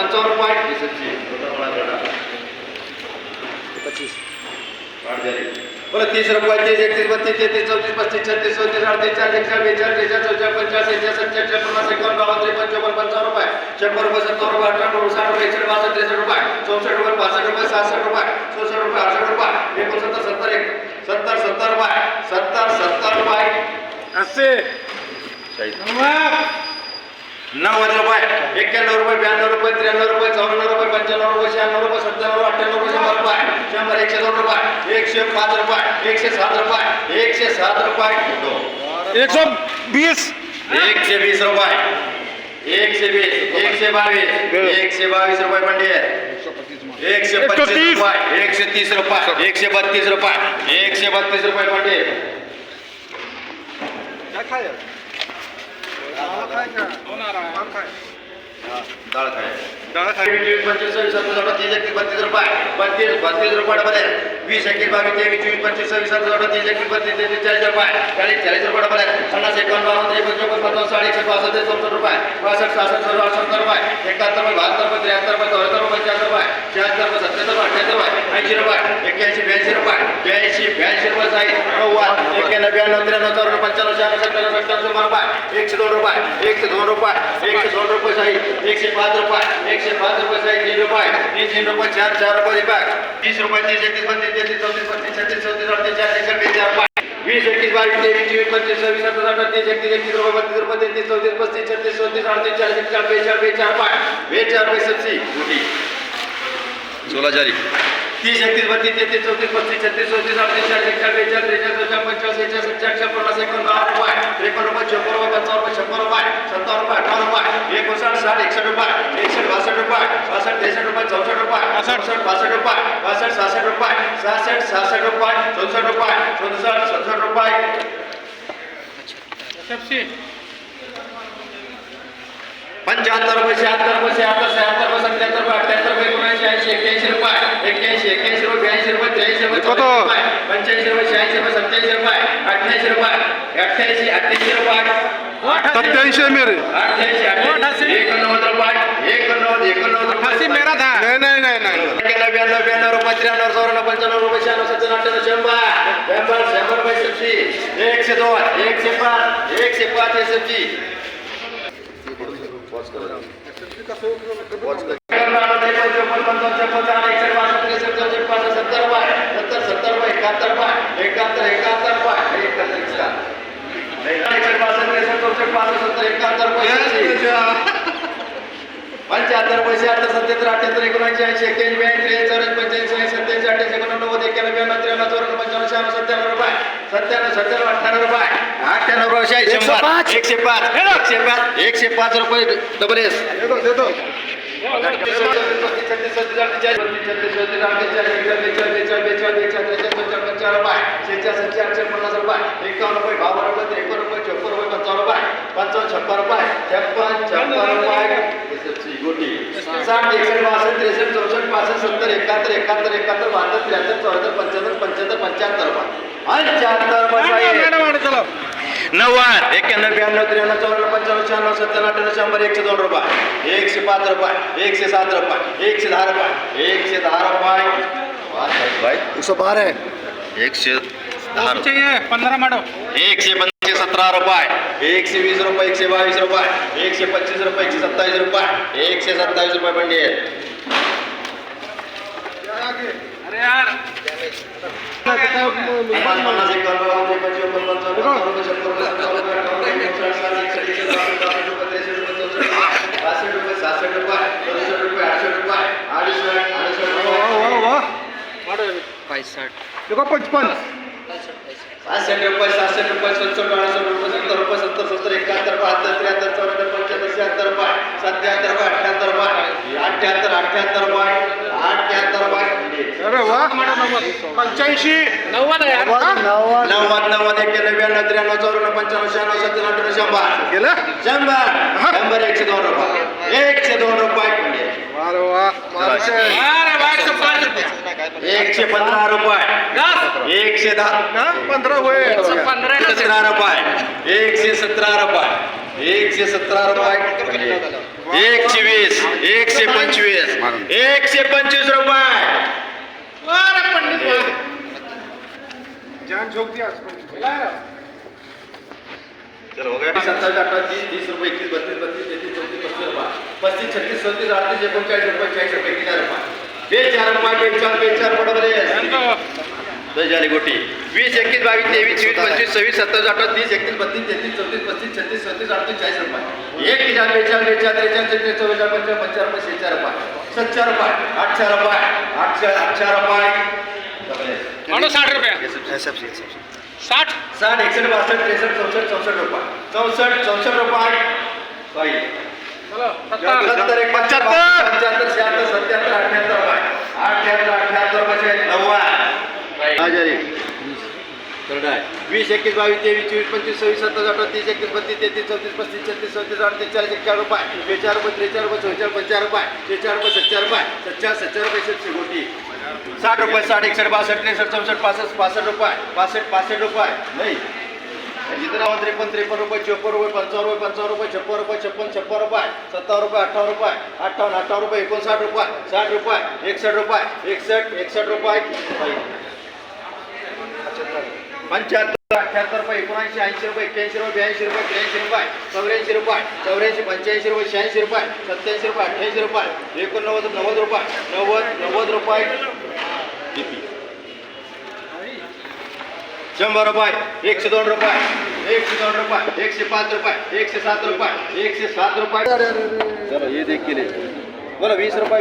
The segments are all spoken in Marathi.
पंचावन्न रुपये इसपची परत तीस रुपये तीस एकतीस बत्तीस तेहतीस चौतीस पस्तीस छत्तीस चौतीस अडतीस चाळीस एकशे बेचाळीस बेचाळीस चौचाळीस पंचाळीस एकशे सत्याऐंशी पन्नास एकावन्न बावन्न त्रेपन्न चौपन्न पंचावन्न रुपये. शंभर रुपये सत्तर रुपये अठरा रुपये साठ रुपये एकशे बासष्ट त्रेसष्ट रुपये. चौसष्ट रुपये पासष्ट रुपये सहासष्ट रुपये. चौसष्ट रुपये अडसष्ट रुपये. एकोणसत्तर सत्तर एक सत्तर सत्तर रुपये. सत्तर सत्तर रुपये. असे नव्वद रुपये एक्क्याण्णव रुपये ब्याण्णव रुपये त्र्याण्णव रुपये चौऱ्याण्णव रुपये पंच्याण्णव रुपये शहाण्णव रुपये सत्त्याण्णव अठ्ठ्याण्णव रुपये शंभर रुपये शंभर एकशे दोन रुपये एकशे पाच रुपये एकशे सात रुपये एकशे सात रुपये. एक सौ बीस एकशे वीस रुपये एकशे वीस एकशे बावीस एकशे बावीस रुपये पंडित एकशे एकशे पच्चीस तीस. रुपये एकशे तीस रुपये एकशे बत्तीस रुपये एकशे बत्तीस रुपये पंडित डाळ काय पंचवीस सव्वीस बत्तीस रुपये बत्तीस बत्तीस रुपये वीस एकवीस बावीस तेवीस चोवीस पंचवीस सव्वीस अठरा तीस एकवीस बत्तीस तेवीस चाळीस रुपये चाळीस चाळीस रुपये डबल पन्नास एकावन्न बावन्न त्रेपन्न चौपन्न पंचावन्न साठ पासष्ट चौसष्ट रुपये पासष्ट सहासष्ट सर्व अठ्याहत्तर रुपये एकाहत्तर रुपये बहात्तर रुपये त्र्याहत्तर रुपये चौऱ्याहत्तर रुपये पंच्याहत्तर रुपये शहात्तर रुपये सत्याहत्तर रुपये अठ्ठ्याहत्तर रुपये ऐंशी रुपये ब्याऐंशी ब्याऐंशी रुपये साईज नव्वद एक्क्याण्णव ब्याण्णव त्र्याण्णव चौऱ्याण्णव पंच्याण्णव शहाण्णव सत्त्याण्णव अठ्ठ्याण्णव शंभर रुपये एकशे दोन रुपये एकशे दोन रुपये एकशे दोन रुपये साईज एकशे पाच रुपये एकशे पाच रुपये साईज तीन रुपये तीन तीन रुपये चार चार रुपये बॅग तीस रुपये तीस एकतीस बत्तीस तेहतीस चौतीस पस्तीस छत्तीस चौतीस अडतीस चार एकशे चार रुपये वीस एकतीस बावीस तेवीस चोवीस पंचवीस सव्वीस सत्तावीस अठ्ठावीस एकतीस एकतीस रुपये बत्तीस रुपये तेहतीस चौतीस पस्तीस छत्तीस चौतीस अडतीस चाळीस एकचार बेचार बेचार रुपये बेचार रुपये मोठी सोळा जारी. तीस एकतीस बत्तीस तेहतीस चौतीस पस्तीस छत्तीस चौतीस अडतीस चाळीस एकचार बेचार त्रेचाळीस चौचाळीस पंचाळीस एकचाळीस सत्तर एकशे पन्नास एकोण बारा रुपये त्रेपन्न रुपये चोपन्न रुपये पंचावन्न रुपये शंभर रुपये सत्तावन्न रुपये अठ्ठावन्न रुपये एकोणसाठ साठ एकसष्ट रुपये एकसष्ट बासष्ट रुपये बासष्ट त्रेसष्ट रुपये चौसष्ट रुपये सहासष्ट बासष्ट रुपये बासष्ट सहासष्ट रुपये सहासष्ट सहासष्ट रुपये चौसष्ट रुपये सदुसष्ट सदुसष्ट रुपये. पंच्याहत्तर रुपये शहात्तर रुपये शहात्तर शहात्तर रुपये सत्याहत्तर रुपये अठ्याहत्तर रुपये एकोणऐंशी ऐंशी एक्क्याऐंशी रुपये एक्क्याऐंशी एक्क्याऐंशी रुपये ब्याऐंशी रुपये त्र्याऐंशी रुपये पंच्याऐंशी रुपये शहाऐंशी रुपये सत्याऐंशी रुपये अठ्ठ्याऐंशी रुपये अठ्ठ्याऐंशी अठ्ठ्याऐंशी रुपये. सत्याऐंशी मेरे. अठ्ठ्याऐंशी अठ्ठ्याऐंशी एकोणनव्वद रुपये एकोणनव्वद एकोणनव्वद रुपये. मेरा था. नहीं नहीं नहीं नहीं. एक्क्याण्णव ब्याण्णव रुपये त्र्याण्णव चौऱ्याण्णव पंच्याण्णव रुपये शहाण्णव सत्त्याण्णव अठ्ठ्याण्णव शंभर. शंभर शंभर रुपये सबची एकशे दोन एकशे पाच एकशे पाच आहे सबची पंच्याहत्तर पैसे आता सत्याहत्तर अठ्याहत्तर एकोणऐंशी ऐंशी एक्क्याऐंशी ब्याऐंशी त्रेचाळीस पंच्याऐंशी ऐंशी सत्याऐंशी अठ्ठ्याऐंशी एकोणनव्वद एक्क्याण्णव ब्याण्णव त्र्याण्णव चौऱ्याण्णव पंच्याण्णव शहाण्णव सत्त्याण्णव रुपये सत्त्याण्णव सत्त्याण्णव अठ्ठ्याण्णव रुपये अठ्ठ्याण्णव रुपये एकशे पाच. एकशे पाच एकशे पाच एकशे पाच रुपये डबल एस देतो देतो दे दो एकावन्न रुपये बावन्न रुपये त्रेपन्न रुपये चौपन्न रुपये पंचावन्न रुपये पंचावन्न रुपये छप्पन छप्पन रुपये गोटी साठ एकसष्ट बासष्ट त्रेसष्ट चौसष्ट पासष्ट सत्तर एकाहत्तर एकाहत्तर एकाहत्तर बहात्तर त्र्याहत्तर चौऱ्याहत्तर पंच्याहत्तर पंच्याहत्तर पंच्याहत्तर रुपये पंच्याहत्तर रुपये नव्वद. एक्क्याण्णव ब्याण्णव त्र्याण्णव चौऱ्याण्णव पंच्याण्णव शहाण्णव सत्त्याण्णव अठ्ठ्याण्णव शंभर एकशे दोन रुपये. एकशे पाच रुपये एकशे सात रुपये एकशे दहा रुपये एकशे दहा रुपये. एक सौ बारह है एकशे दहा रुपये चाहिए पंद्रह माडो. एकशे पंचवीस सतरा रुपये. एकशे वीस रुपये एकशे बावीस रुपये एकशे पच्चीस रुपये एकशे सत्तावीस रुपये एकशे सत्तावीस रुपये पंडित. पचपन पासष्ट रुपये सहासष्ट रुपये अडुसष्ट रुपये सत्तर रुपये सत्तर सत्तर एकाहत्तर बहात्तर त्र्याहत्तर चौऱ्याहत्तर पंच्याहत्तर शहात्तर रुपये सत्याहत्तर रुपये अठ्ठ्याहत्तर रुपये अठ्ठ्याहत्तर अठ्ठ्याहत्तर अरे वाह पंच्याऐंशी. नव्वद नव्वद नव्वद नव्वद एक्क्याण्णव ब्याण्णव त्र्याण्णव चौऱ्याण्णव पंच्याण्णव शहाण्णव सत्त्याण्णव अठ्ठ्याण्णव शंभर. गेलं? शंभर. शंभर एकशे दोन रुपये. एकशे दोन रुपये अरे वाह एकशे पंधरा रुपये. एकशे दहा. पंद्रह हुए सतरा रुपये. एकशे सतरा रुपये. एकशे सतरा रुपये. एकशे वीस. एकशे पंचवीस. एकशे पंचवीस रुपये. जान झोक दिया चलो हो गया। सत्तावीस अठ्ठावीस तीस तीस रुपये एकतीस बत्तीस बत्तीस तेहतीस चौतीस पस्तीस रुपये पस्तीस छत्तीस सत्तीस अडतीस एकोणचाळीस रुपये चाळीस रुपये किती रुपये बेचार रुपये बेचार बेचार बरोबर दस झाली गोटी। वीस एकवीस बावीस तेवीस चोवीस पंचवीस सव्वीस सत्तावीस अठ्ठावीस तीस एकतीस बत्तीस तेहतीस चौतीस पस्तीस छत्तीस सत्तीस अडतीस चाळीस रुपये. एक हजार बेचार बेचार त्रेचार छत्तीस चौवेचाळ पंचावन्न पंचावन्न रुपये. शेचार रुपये सच्चार रुपये आठशे रुपये आठशे आठशे रुपये साठ रुपया. साठ? साठ एकसष्ट बासष्ट त्रेसष्ट चौसष्ट चौसष्ट रुपये. चौसष्ट चौसष्ट रुपये. सत्तर. सत्तर एक पंच्याहत्तर पंच्याहत्तर शहात्तर सत्याहत्तर अठ्याहत्तर रुपये. अठ्याहत्तर अठ्याहत्तर रुपये नव्वद. हजार आहे वीस एकवीस बावीस तेवीस चोवीस पंचवीस सव्वीस सत्तावीस अठरा तीस एकतीस बत्तीस तेहतीस चौतीस पस्तीस छत्तीस सत्तीस अडतीस चाळीस एक्कावन्न रुपये बेचार रुपये त्रेचार रुपये चौचार पंचार रुपये शेचार रुपये सच्चार रुपये सच्चार सच्चार रुपये शेतशे गोटी साठ रुपये साठ एकसष्ट बासष्ट त्रेसष्ट चौसष्ट पासष्ट पासष्ट रुपये. पासष्ट पासष्ट रुपये. नाही. जितना त्रेपन्न त्रेपन्न रुपये चोपन्न रुपये पंचावन्न रुपये पंचावन्न रुपये छप्पन रुपये छप्पन छप्पन रुपये. सत्तावन्न रुपये अठ्ठावन्न रुपये अठ्ठावन्न अठ्ठावन्न रुपये एकोणसाठ रुपये साठ रुपये एकसष्ट रुपये एकसष्ट एकसष्ट रुपये. पंच्याहत्तर अठ्याहत्तर रुपये एकोणऐंशी ऐंशी रुपये एक्क्याऐंशी रुपये ब्याऐंशी रुपये त्र्याऐंशी रुपये चौऱ्याऐंशी रुपये चौऱ्याऐंशी पंच्याऐंशी रुपये शहाऐंशी रुपये सत्याऐंशी रुपये अठ्ठ्याऐंशी रुपये एकोणनव्वद नव्वद रुपये नव्वद नव्वद रुपये. किती शंभर रुपये एकशे दोन रुपये एकशे दोन रुपये एकशे पाच रुपये एकशे सात रुपये एकशे सात रुपये. हे देखील बोलो वीस रुपये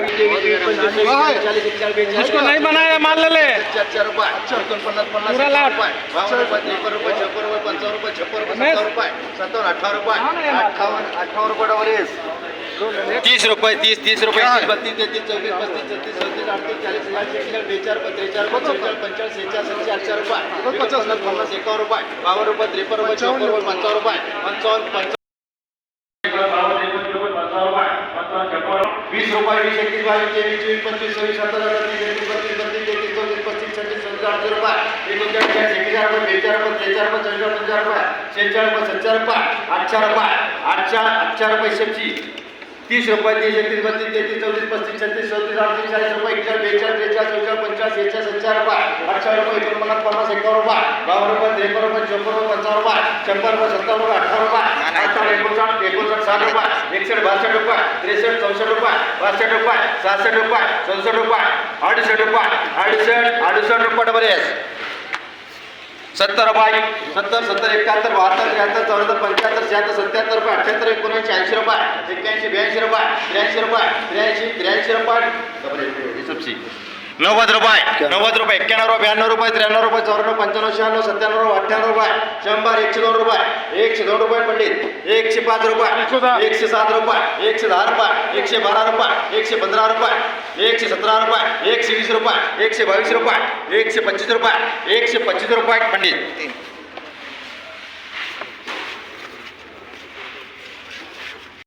नहीं बनाया मान ले ले चार चार रुपये एकोणपन्नास पन्नास. रुपये रुपये त्रेपन्न रुपये छप्पन रुपये पंचावन्न रुपये छप्पन रुपये रमेश. सत्तावन्न रुपये सत्तावन्न अठ्ठावन्न रुपये ना यार. अठ्ठावन्न अठ्ठावन्न रुपये डबल एस तीस रुपये तीस तीस रुपये बत्तीस तेहतीस चौतीस पस्तीस छत्तीस सत्तीस अडतीस चाळीस चाळीस एकशे बेचार रुपये त्रेचार रुपये चौचार पंचाळीस शेचार सत्तर आठशे रुपये. पन्नास पन्नास एकावन्न रुपये बावन्न रुपये त्रेपन्न रुपये चौपन्न रुपये पंचावन्न रुपये पंचावन्न पंचावन्न वीस एकवीस बावीस तेवीस चोवीस पंचवीस सव्वीस सत्तर अठ्ठावीस एकतीस बत्तीस बत्तीस तेहतीस चौतीस पस्तीस छत्तीस सत्तर अडतीस रुपये एकोणचाळीस एकवीस रुपये बेचार रुपये त्रेचार रुपये चौचार पंचार रुपये शेचाळ रुपये सत्तर रुपये आठशे रुपये आठशे आठशे रुपये शेपची तीस रुपये तीस एकतीस बत्तीस तेहतीस चौतीस पस्तीस छत्तीस चौतीस अडतीस चाळीस रुपये एकचाळ बेचाळ त्रेचाळ चौचाळ पंचाळीस शेचाळ सत्तर रुपये अठरा रुपये एकोणपन्नास पन्नास एकावन्न रुपये बावन्न रुपये त्रेपन्न रुपये चौपन्न रुपये पंचावन्न रुपये शंभर रुपये सत्तर रुपये अठरा रुपये एकोणसाठ एकोणसाठ साठ रुपये एकसष्ट बासष्ट त्रेसष्ट चौसष्ट रुपये पासष्ट रुपये सहासष्ट रुपये चौसष्ट रुपये अडुसष्ट रुपये अडुसष्ट अडुसष्ट रुपये डबल एस सत्तर रुपये सत्तर सत्तर एकाहत्तर बहात्तर त्र्याहत्तर चौऱ्याहत्तर पंच्याहत्तर शहात्तर सत्याहत्तर रुपये अठ्याहत्तर एकोणऐंशी ऐंशी रुपये एक्क्याऐंशी ब्याऐंशी रुपये त्र्याऐंशी रुपये त्र्याऐंशी त्र्याऐंशी रुपये नव्वद रुपये नव्वद रुपये एक्क्याण्णव रुपये ब्याण्णव रुपये त्र्याण्णव रुपये चौऱ्याण्णव पंच्याण्णव शहाण्णव सत्त्याण्णव रुपये अठ्ठ्याण्णव रुपये शंभर एकशे दोन रुपये एकशे दोन रुपये पंडित एकशे पाच. रुपये एकशे सात रुपये एकशे दहा रुपये एकशे बारा रुपये एकशे पंधरा रुपये एकशे सतरा रुपये एकशे वीस रुपये एकशे बावीस रुपये एकशे पंचवीस रुपये एकशे पच्चीस रुपये पंडित